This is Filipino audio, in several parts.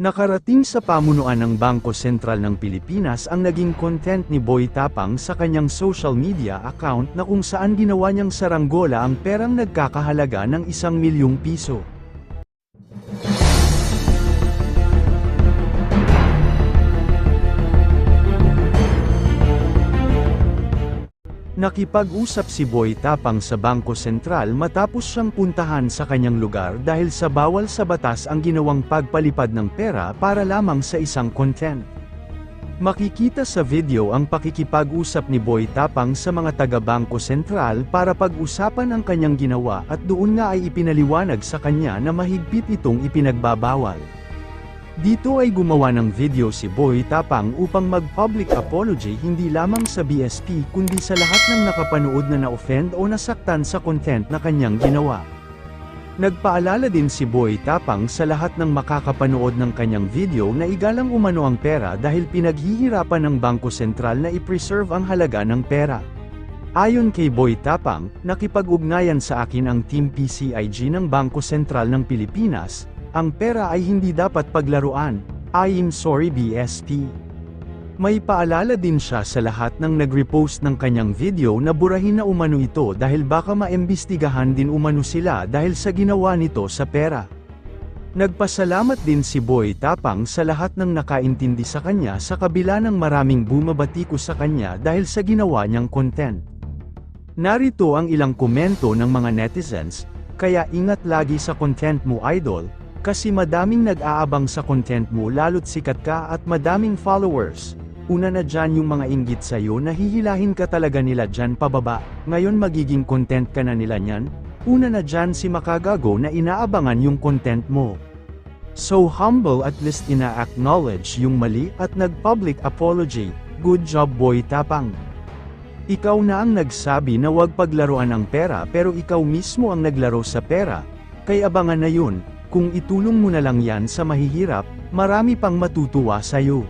Nakarating sa pamunuan ng Bangko Sentral ng Pilipinas ang naging content ni Boy Tapang sa kanyang social media account na kung saan ginawa niyang saranggola ang perang nagkakahalaga ng isang milyong piso. Nakipag-usap si Boy Tapang sa Bangko Sentral matapos siyang puntahan sa kanyang lugar dahil sa bawal sa batas ang ginawang pagpalipad ng pera para lamang sa isang content. Makikita sa video ang pakikipag-usap ni Boy Tapang sa mga taga-Bangko Sentral para pag-usapan ang kanyang ginawa at doon nga ay ipinaliwanag sa kanya na mahigpit itong ipinagbabawal. Dito ay gumawa ng video si Boy Tapang upang mag-public apology hindi lamang sa BSP kundi sa lahat ng nakapanood na na-offend o nasaktan sa content na kanyang ginawa. Nagpaalala din si Boy Tapang sa lahat ng makakapanood ng kanyang video na igalang umano ang pera dahil pinaghihirapan ng Bangko Sentral na i-preserve ang halaga ng pera. Ayon kay Boy Tapang, nakipag-ugnayan sa akin ang Team PCIG ng Bangko Sentral ng Pilipinas, ang pera ay hindi dapat paglaruan. I'm sorry BSP. May paalala din siya sa lahat ng nag-repost ng kanyang video na burahin na umano ito dahil baka maimbestigahan din umano sila dahil sa ginawa nito sa pera. Nagpasalamat din si Boy Tapang sa lahat ng nakaintindi sa kanya sa kabila ng maraming bumabatiko sa kanya dahil sa ginawa niyang content. Narito ang ilang komento ng mga netizens, kaya ingat lagi sa content mo idol, kasi madaming nag-aabang sa content mo lalo't sikat ka at madaming followers. Una na dyan yung mga inggit sa'yo na hihilahin ka talaga nila dyan pababa, ngayon magiging content ka na nila nyan? Una na dyan si Makagago na inaabangan yung content mo. So humble at least ina-acknowledge yung mali at nag-public apology, good job boy tapang. Ikaw na ang nagsabi na huwag paglaruan ang pera pero ikaw mismo ang naglaro sa pera, kaya abangan na yun, kung itulong mo na lang yan sa mahihirap, marami pang matutuwa sa'yo.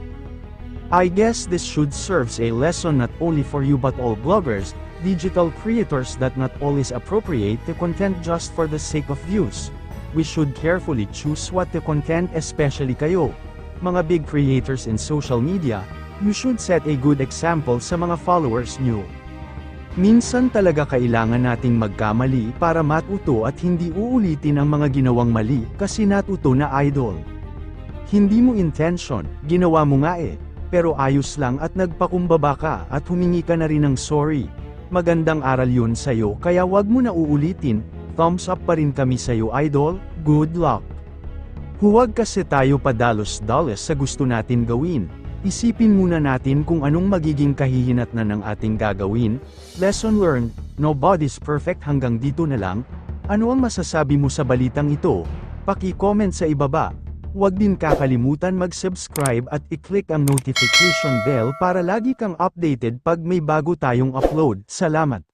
I guess this should serves a lesson not only for you but all bloggers, digital creators that not always appropriate the content just for the sake of views. We should carefully choose what the content especially kayo. Mga big creators in social media, you should set a good example sa mga followers nyo. Minsan talaga kailangan nating magkamali para matuto at hindi uulitin ang mga ginawang mali kasi natuto na idol. Hindi mo intention, ginawa mo nga eh, pero ayos lang at nagpakumbaba ka at humingi ka na rin ng sorry. Magandang aral yun sa'yo kaya wag mo na uulitin, thumbs up pa rin kami sa'yo idol, good luck. Huwag kasi tayo padalos-dalos sa gusto natin gawin. Isipin muna natin kung anong magiging kahihinatnan ng ating gagawin. Lesson learned, nobody's perfect hanggang dito na lang. Ano ang masasabi mo sa balitang ito? Paki-comment sa ibaba. Huwag din kakalimutan mag-subscribe at i-click ang notification bell para lagi kang updated pag may bago tayong upload. Salamat!